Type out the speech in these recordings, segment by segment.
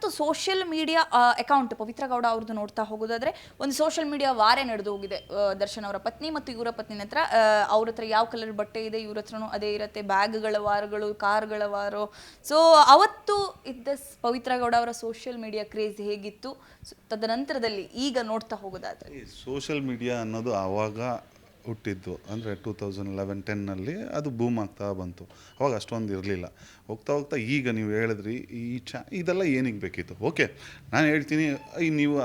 ಇವತ್ತು social media account Pavithra Gowda ಅವ್ರದ್ದು ನೋಡ್ತಾ ಹೋಗೋದಾದ್ರೆ, ಒಂದು ಸೋಷಿಯಲ್ ಮೀಡಿಯಾ ವಾರೇ ನಡೆದು ಹೋಗಿದೆ ದರ್ಶನ್ ಅವರ ಪತ್ನಿ ಮತ್ತು ಇವರ ಪತ್ನಿ ಹತ್ರ. ಅವ್ರ ಹತ್ರ ಯಾವ ಕಲರ್ ಬಟ್ಟೆ ಇದೆ, ಇವ್ರ ಹತ್ರನು ಅದೇ ಇರುತ್ತೆ. ಬ್ಯಾಗ್ಗಳ ವಾರಗಳು, ಕಾರ್ಗಳ ವಾರು. ಸೊ ಅವತ್ತು ಇದ್ದ ಪವಿತ್ರ ಗೌಡ ಅವರ ಸೋಷಿಯಲ್ ಮೀಡಿಯಾ ಕ್ರೇಜ್ ಹೇಗಿತ್ತು? ತದನಂತರದಲ್ಲಿ ಈಗ ನೋಡ್ತಾ ಹೋಗೋದಾದ್ರೆ. ಸೋಷಿಯಲ್ ಮೀಡಿಯಾ ಅನ್ನೋದು ಆವಾಗ ಹುಟ್ಟಿದ್ದು. ಅಂದರೆ ಟೂ ತೌಸಂಡ್ ಲೆವೆನ್ ಟೆನ್ನಲ್ಲಿ ಅದು ಬೂಮ್ ಆಗ್ತಾ ಬಂತು. ಅವಾಗ ಅಷ್ಟೊಂದು ಇರಲಿಲ್ಲ. ಹೋಗ್ತಾ ಹೋಗ್ತಾ ಈಗ ನೀವು ಹೇಳಿದ್ರಿ, ಈ ಚಾ, ಇದೆಲ್ಲ ಏನಿಗೆ ಬೇಕಿತ್ತು? ಓಕೆ ನಾನು ಹೇಳ್ತೀನಿ ನೀವು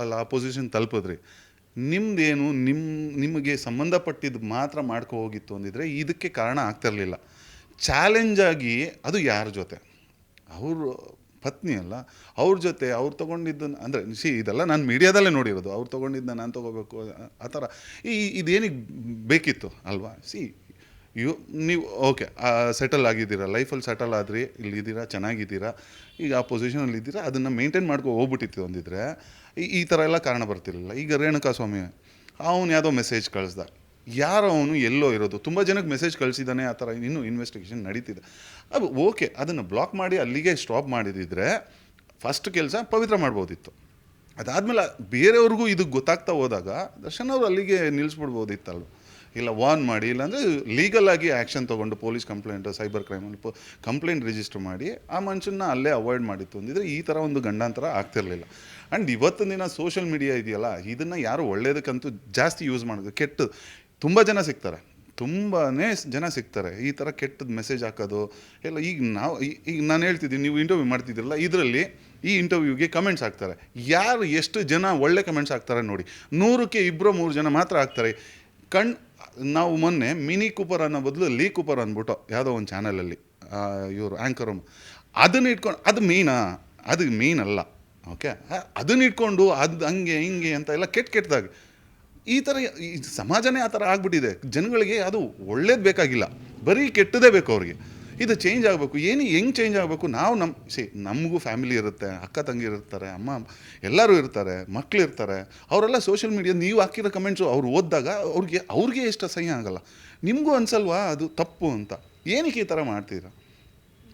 ಅಲ್ಲ, ಆ ಪೊಸಿಷನ್ ತಲುಪಿದ್ರಿ. ನಿಮ್ಮದೇನು ನಿಮ್ಮ ನಿಮಗೆ ಸಂಬಂಧಪಟ್ಟಿದ್ದು ಮಾತ್ರ ಮಾಡ್ಕೊ ಹೋಗಿತ್ತು ಅಂದಿದ್ರೆ ಇದಕ್ಕೆ ಕಾರಣ ಆಗ್ತಿರಲಿಲ್ಲ. ಚಾಲೆಂಜಾಗಿ ಅದು ಯಾರ ಜೊತೆ? ಅವರು ಪತ್ನಿ ಅಲ್ಲ, ಅವ್ರ ಜೊತೆ ಅವ್ರು ತೊಗೊಂಡಿದ್ದನ್ನು ಅಂದರೆ ಸಿ ಇದೆಲ್ಲ ನಾನು ಮೀಡಿಯಾದಲ್ಲೇ ನೋಡಿರೋದು, ಅವ್ರು ತೊಗೊಂಡಿದ್ದನ್ನ ನಾನು ತೊಗೋಬೇಕು, ಆ ಥರ. ಈ, ಇದೇನಿಗೆ ಬೇಕಿತ್ತು ಅಲ್ವಾ? ಸಿ, ಯು, ನೀವು, ಓಕೆ ಸೆಟಲ್ ಆಗಿದ್ದೀರಾ ಲೈಫಲ್ಲಿ ಸೆಟಲ್ ಆದ್ರಿ, ಇಲ್ಲಿದ್ದೀರಾ, ಚೆನ್ನಾಗಿದ್ದೀರಾ, ಈಗ ಆ ಪೊಸಿಷನಲ್ಲಿ ಇದ್ದೀರಾ, ಅದನ್ನು ಮೇಂಟೈನ್ ಮಾಡ್ಕೊ ಹೋಗ್ಬಿಟ್ಟಿತ್ತು ಒಂದಿದ್ರೆ ಈ ಈ ಥರ ಎಲ್ಲ ಕಾರಣ ಬರ್ತಿರಲಿಲ್ಲ. ಈಗ ರೇಣುಕಾ ಸ್ವಾಮಿ ಅವನು ಯಾವುದೋ ಮೆಸೇಜ್ ಕಳಿಸ್ದ. ಯಾರು ಅವನು ಎಲ್ಲೋ ಇರೋದು. ತುಂಬ ಜನಕ್ಕೆ ಮೆಸೇಜ್ ಕಳಿಸಿದ್ದಾನೆ, ಆ ಥರ ಇನ್ನೂ ಇನ್ವೆಸ್ಟಿಗೇಷನ್ ನಡೀತಿದೆ. ಅದು ಓಕೆ ಅದನ್ನು ಬ್ಲಾಕ್ ಮಾಡಿ ಅಲ್ಲಿಗೆ ಸ್ಟಾಪ್ ಮಾಡಿದಿದ್ರೆ ಫಸ್ಟ್ ಕೆಲಸ ಪವಿತ್ರ ಮಾಡ್ಬೋದಿತ್ತು. ಅದಾದಮೇಲೆ ಬೇರೆಯವ್ರಿಗೂ ಇದು ಗೊತ್ತಾಗ್ತಾ ಹೋದಾಗ ದರ್ಶನ್ ಅವರು ಅಲ್ಲಿಗೆ ನಿಲ್ಲಿಸ್ಬಿಡ್ಬೋದಿತ್ತಲ್ವ ಇಲ್ಲ ವಾರ್ನ್ ಮಾಡಿ, ಇಲ್ಲಾಂದರೆ ಲೀಗಲ್ ಆಗಿ ಆ್ಯಕ್ಷನ್ ತೊಗೊಂಡು ಪೊಲೀಸ್ ಕಂಪ್ಲೇಂಟ್ ಸೈಬರ್ ಕ್ರೈಮಲ್ಲಿ ಪೊ ಕಂಪ್ಲೇಂಟ್ ರಿಜಿಸ್ಟರ್ ಮಾಡಿ ಆ ಮನುಷ್ಯನ ಅಲ್ಲೇ ಅವಾಯ್ಡ್ ಮಾಡಿತ್ತು. ಅಂದಿದ್ರೆ ಈ ಥರ ಒಂದು ಗಂಡಾಂತರ ಆಗ್ತಿರಲಿಲ್ಲ. ಆ್ಯಂಡ್ ಇವತ್ತಿನ ದಿನ ಸೋಷಿಯಲ್ ಮೀಡಿಯಾ ಇದೆಯಲ್ಲ, ಇದನ್ನು ಯಾರು ಒಳ್ಳೆಯದಕ್ಕಂತೂ ಜಾಸ್ತಿ ಯೂಸ್ ಮಾಡೋದು ಕೆಟ್ಟು ತುಂಬ ಜನ ಸಿಗ್ತಾರೆ. ತುಂಬಾ ಜನ ಸಿಗ್ತಾರೆ. ಈ ಥರ ಕೆಟ್ಟದ್ದು ಮೆಸೇಜ್ ಹಾಕೋದು, ಎಲ್ಲ ಈಗ ನಾವು ಈಗ ನಾನು ಹೇಳ್ತಿದ್ದೀನಿ, ನೀವು ಇಂಟರ್ವ್ಯೂ ಮಾಡ್ತಿದ್ದೀರಲ್ಲ, ಇದರಲ್ಲಿ ಈ ಇಂಟರ್ವ್ಯೂಗೆ ಕಮೆಂಟ್ಸ್ ಹಾಕ್ತಾರೆ. ಯಾರು ಎಷ್ಟು ಜನ ಒಳ್ಳೆ ಕಮೆಂಟ್ಸ್ ಹಾಕ್ತಾರೆ ನೋಡಿ. ನೂರಕ್ಕೆ ಇಬ್ಬರು ಮೂರು ಜನ ಮಾತ್ರ ಹಾಕ್ತಾರೆ. ಕಣ್, ನಾವು ಮೊನ್ನೆ ಮಿನಿ ಕೂಪರ್ ಅನ್ನೋ ಬದಲು ಲೀ ಕೂಪರ್ ಅಂದ್ಬಿಟ್ಟು, ಯಾವುದೋ ಒಂದು ಚಾನಲಲ್ಲಿ ಇವರು ಆ್ಯಂಕರ್ ಅದನ್ನ ಇಟ್ಕೊಂಡು, ಅದು ಮೀನಾ, ಅದು ಮೀನಲ್ಲ ಓಕೆ ಅದನ್ನ ಇಟ್ಕೊಂಡು ಅದು ಹಂಗೆ, ಹಿಂಗೆ ಅಂತ ಎಲ್ಲ ಕೆಟ್ಟ ಕೆಟ್ಟದಾಗಿ ಈ ಥರ ಈ ಸಮಾಜನೇ ಆ ಥರ ಆಗ್ಬಿಟ್ಟಿದೆ. ಜನಗಳಿಗೆ ಅದು ಒಳ್ಳೇದು ಬೇಕಾಗಿಲ್ಲ. ಬರೀ ಕೆಟ್ಟದೇ ಬೇಕು ಅವ್ರಿಗೆ. ಇದು ಚೇಂಜ್ ಆಗಬೇಕು. ಏನು ಹೆಂಗೆ ಚೇಂಜ್ ಆಗಬೇಕು? ನಾವು ನಮ್ಮ ಸಿ ನಮಗೂ ಫ್ಯಾಮಿಲಿ ಇರುತ್ತೆ, ಅಕ್ಕ ತಂಗಿ ಇರ್ತಾರೆ, ಅಮ್ಮ, ಎಲ್ಲರೂ ಇರ್ತಾರೆ ಮಕ್ಕಳು ಇರ್ತಾರೆ. ಅವರೆಲ್ಲ ಸೋಷಿಯಲ್ ಮೀಡಿಯಾ ನೀವು ಹಾಕಿರೋ ಕಮೆಂಟ್ಸು ಅವ್ರು ಓದಿದಾಗ ಅವ್ರಿಗೆ ಅವ್ರಿಗೆ ಎಷ್ಟು ಅಸಹ್ಯ ಆಗಲ್ಲ. ನಿಮಗೂ ಅನ್ಸಲ್ವಾ? ಅದು ತಪ್ಪು ಅಂತ. ಏನಕ್ಕೆ ಈ ಥರ ಮಾಡ್ತೀರಾ?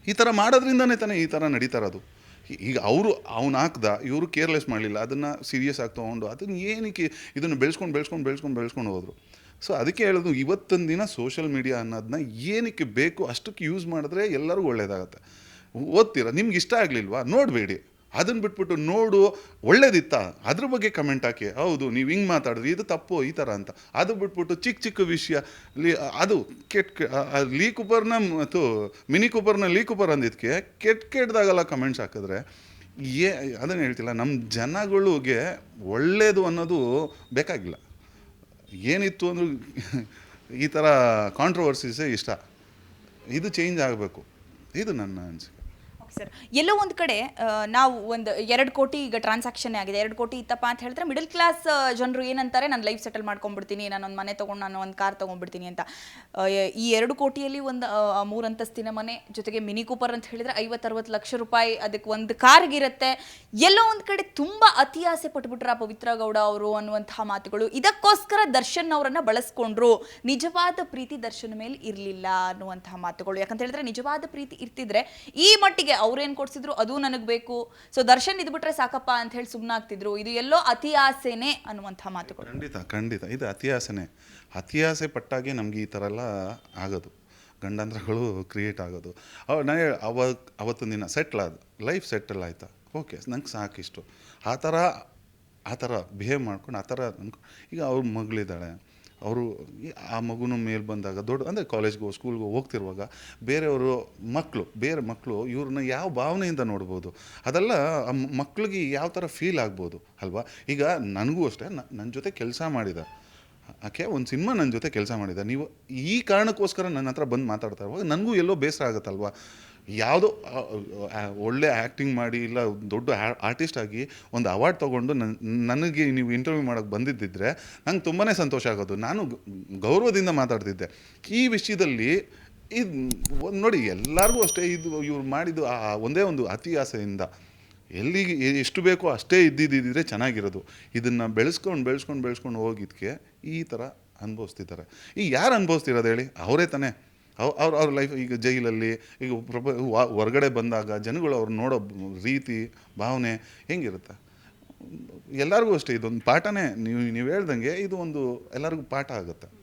ಈ ಥರ ಮಾಡೋದ್ರಿಂದನೇ ತಾನೇ ಈ ಥರ ನಡೀತಾ ಇರೋದು. ಈ- ಈಗ ಅವರು, ಅವ್ನು ಹಾಕ್ದ, ಇವರು ಕೇರ್ಲೆಸ್ ಮಾಡಲಿಲ್ಲ, ಅದನ್ನು ಸೀರಿಯಸ್ ಆಗಿ ತೊಗೊಂಡು, ಅದನ್ನು ಏನಕ್ಕೆ ಇದನ್ನು ಬೆಳೆಸ್ಕೊಂಡು ಬೆಳೆಸ್ಕೊಂಡು ಬೆಳೆಸ್ಕೊಂಡು ಬೆಳೆಸ್ಕೊಂಡು ಹೋದರು. ಸೊ ಅದಕ್ಕೆ ಹೇಳೋದು, ಇವತ್ತೊಂದು ದಿನ ಸೋಷಿಯಲ್ ಮೀಡಿಯಾ ಅನ್ನೋದನ್ನ ಏನಕ್ಕೆ ಬೇಕು ಅಷ್ಟಕ್ಕೆ ಯೂಸ್ ಮಾಡಿದ್ರೆ ಎಲ್ಲರಿಗೂ ಒಳ್ಳೆಯದಾಗತ್ತೆ ಓದ್ತೀರಾ? ನಿಮ್ಗೆ ಇಷ್ಟ ಆಗಲಿಲ್ವಾ? ನೋಡಬೇಡಿ. ಅದನ್ನು ಬಿಟ್ಬಿಟ್ಟು ನೋಡು, ಒಳ್ಳೇದಿತ್ತ? ಅದ್ರ ಬಗ್ಗೆ ಕಮೆಂಟ್ ಹಾಕಿ. ಹೌದು, ನೀವು ಹಿಂಗೆ ಮಾತಾಡಿದ್ರಿ, ಇದು ತಪ್ಪು, ಈ ಥರ ಅಂತ. ಅದು ಬಿಟ್ಬಿಟ್ಟು ಚಿಕ್ಕ ಚಿಕ್ಕ ವಿಷಯ. ಲೀ, ಅದು ಕೆಟ್ಟ ಲೀ ಕುಪರ್ನ ಮತ್ತು ಮಿನಿ ಕುಪರ್ನ ಲೀ ಕುಪರ್ ಅಂದಿದ್ದಕ್ಕೆ ಕೆಟ್ಟ ಕೆಟ್ಟದಾಗಲ್ಲ ಕಮೆಂಟ್ಸ್ ಹಾಕಿದ್ರೆ, ಏ ಅದನ್ನು ಹೇಳ್ತಿಲ್ಲ ನಮ್ಮ ಜನಗಳಿಗೆ ಒಳ್ಳೆಯದು ಅನ್ನೋದು ಬೇಕಾಗಿಲ್ಲ. ಏನಿತ್ತು ಅಂದ್ರೆ ಈ ಥರ ಕಾಂಟ್ರವರ್ಸೀಸೇ ಇಷ್ಟ. ಇದು ಚೇಂಜ್ ಆಗಬೇಕು. ಇದು ನನ್ನ ಅನಿಸಿಕೆ. ಸರ್ ಎಲ್ಲೋ ಒಂದು ಕಡೆ ನಾವು ಒಂದು ಎರಡು ಕೋಟಿ ಈಗ ಟ್ರಾನ್ಸಾಕ್ಷನ್ ಆಗಿದೆ. ಎರಡು ಕೋಟಿ ಇತ್ತಪ್ಪ ಅಂತ ಹೇಳಿದ್ರೆ ಮಿಡಲ್ ಕ್ಲಾಸ್ ಜನರು ಏನಂತಾರೆ, ನಾನು ಲೈಫ್ ಸೆಟಲ್ ಮಾಡ್ಕೊಂಡ್ಬಿಡ್ತೀನಿ ನಾನು ಒಂದು ಮನೆ ತೊಗೊಂಡು ನಾನು ಒಂದು ಕಾರ್ ತೊಗೊಂಡ್ಬಿಡ್ತೀನಿ ಅಂತ. ಈ ಎರಡು ಕೋಟಿಯಲ್ಲಿ ಒಂದು ಮೂರು ಅಂತಸ್ತಿನ ಮನೆ, ಜೊತೆಗೆ ಮಿನಿ ಕೂಪರ್ ಅಂತ ಹೇಳಿದ್ರೆ ಐವತ್ತರವತ್ತು ಲಕ್ಷ ರೂಪಾಯಿ ಅದಕ್ಕೆ ಒಂದು ಕಾರ್ಗಿರುತ್ತೆ ಎಲ್ಲೋ ಒಂದು ಕಡೆ ತುಂಬ ಅತಿ ಆಸೆ ಪಟ್ಬಿಟ್ರ ಪವಿತ್ರ ಗೌಡ ಅವರು ಅನ್ನುವಂತಹ ಮಾತುಗಳು. ಇದಕ್ಕೋಸ್ಕರ ದರ್ಶನ್ ಅವರನ್ನ ಬಳಸ್ಕೊಂಡ್ರು. ನಿಜವಾದ ಪ್ರೀತಿ ದರ್ಶನ್ ಮೇಲೆ ಇರಲಿಲ್ಲ ಅನ್ನುವಂತಹ ಮಾತುಗಳು. ಯಾಕಂತ ಹೇಳಿದ್ರೆ ನಿಜವಾದ ಪ್ರೀತಿ ಇರ್ತಿದ್ರೆ ಈ ಮಟ್ಟಿಗೆ ಅವ್ರೇನ್ ಕೊಡ್ಸಿದ್ರು ಅದು ನನಗೆ ಬೇಕು. ಸೊ ದರ್ಶನ್ ಇದ್ಬಿಟ್ರೆ ಸಾಕಪ್ಪ ಅಂತ ಹೇಳಿ ಸುಮ್ಮನಾಗ್ತಿದ್ರು ಇದು ಎಲ್ಲೋ ಅತಿ ಆಸೆನೆ ಅನ್ನುವಂಥ ಮಾತುಗಳು. ಖಂಡಿತ ಖಂಡಿತ. ಇದು ಅತಿ ಆಸೆನೇ. ಅತಿ ಆಸೆ ಪಟ್ಟಾಗೆ ನಮಗೆ ಈ ಥರ ಎಲ್ಲ ಆಗೋದು. ಗಂಡಾಂತರಗಳು ಕ್ರಿಯೇಟ್ ಆಗೋದು. ಅವ ನಾನು ಹೇಳಿ ಅವತ್ತು ಅವತ್ತಿನ ದಿನ ಸೆಟ್ಲ್ ಆದ. ಲೈಫ್ ಸೆಟ್ಲ್ ಆಯ್ತಾ? ಓಕೆ ನಂಗೆ ಸಾಕಿಷ್ಟು ಆ ಥರ ಆ ಥರ ಬಿಹೇವ್ ಮಾಡ್ಕೊಂಡು, ಆ ಥರ ಈಗ ಅವ್ರ ಮಗಳಿದ್ದಾಳೆ. ಅವರು ಆ ಮಗುನ ಮೇಲೆ ಬಂದಾಗ ದೊಡ್ಡ, ಅಂದರೆ ಕಾಲೇಜ್ಗೋ ಸ್ಕೂಲ್ಗೋ ಹೋಗ್ತಿರುವಾಗ ಬೇರೆಯವರು ಮಕ್ಕಳು ಬೇರೆ ಮಕ್ಕಳು ಇವ್ರನ್ನ ಯಾವ ಭಾವನೆಯಿಂದ ನೋಡ್ಬೋದು? ಅದೆಲ್ಲ ಮಕ್ಕಳಿಗೆ ಯಾವ ಥರ ಫೀಲ್ ಆಗ್ಬೋದು, ಅಲ್ವಾ? ಈಗ ನನಗೂ ಅಷ್ಟೇ ನನ್ನ ಜೊತೆ ಕೆಲಸ ಮಾಡಿದ. ಆಕೆ ಒಂದು ಸಿನಿಮಾ ನನ್ನ ಜೊತೆ ಕೆಲಸ ಮಾಡಿದ. ನೀವು ಈ ಕಾರಣಕ್ಕೋಸ್ಕರ ನನ್ನ ಹತ್ರ ಬಂದು ಮಾತಾಡ್ತಾ ಇರುವಾಗ ನನಗೂ ಎಲ್ಲೋ ಬೇಸರ ಆಗುತ್ತಲ್ವಾ? ಯಾವುದೋ ಒಳ್ಳೆ ಆ್ಯಕ್ಟಿಂಗ್ ಮಾಡಿ ಇಲ್ಲ ದೊಡ್ಡ ಆರ್ಟಿಸ್ಟ್ ಆಗಿ ಒಂದು ಅವಾರ್ಡ್ ತೊಗೊಂಡು ನನ್ನ ನನಗೆ ನೀವು ಇಂಟರ್ವ್ಯೂ ಮಾಡೋಕ್ಕೆ ಬಂದಿದ್ದಿದ್ರೆ ನಂಗೆ ತುಂಬಾ ಸಂತೋಷ ಆಗೋದು. ನಾನು ಗೌರವದಿಂದ ಮಾತಾಡ್ತಿದ್ದೆ. ಈ ವಿಷಯದಲ್ಲಿ ಇದು, ಒಂದು ನೋಡಿ, ಎಲ್ಲರಿಗೂ ಅಷ್ಟೇ ಇದು, ಇವ್ರು ಮಾಡಿದ್ದು ಆ ಒಂದೇ ಒಂದು ಅತಿ ಆಸೆಯಿಂದ. ಎಲ್ಲಿಗೆ ಎಷ್ಟು ಬೇಕೋ ಅಷ್ಟೇ ಇದ್ದಿದ್ದಿದ್ರೆ ಚೆನ್ನಾಗಿರೋದು. ಇದನ್ನು ಬೆಳೆಸ್ಕೊಂಡು ಬೆಳೆಸ್ಕೊಂಡು ಬೆಳೆಸ್ಕೊಂಡು ಹೋಗಿದ್ದಕ್ಕೆ ಈ ಥರ ಅನುಭವಿಸ್ತಿದ್ದಾರೆ. ಈ ಯಾರು ಅನುಭವಿಸ್ತಿರೋದು ಹೇಳಿ? ಅವರೇ ತಾನೇ. ಅವ್ರ ಅವ್ರ ಅವ್ರ ಲೈಫ್ ಈಗ ಜೈಲಲ್ಲಿ, ಈಗ ಪ್ರಪ ಹೊರಗಡೆ ಬಂದಾಗ ಜನಗಳು ಅವ್ರು ನೋಡೋ ರೀತಿ, ಭಾವನೆ ಹೆಂಗಿರುತ್ತೆ? ಎಲ್ಲರಿಗೂ ಅಷ್ಟೇ, ಇದೊಂದು ಪಾಠನೇ. ನೀವು ನೀವು ಹೇಳ್ದಂಗೆ ಇದು ಒಂದು ಎಲ್ಲರಿಗೂ ಪಾಠ ಆಗುತ್ತೆ.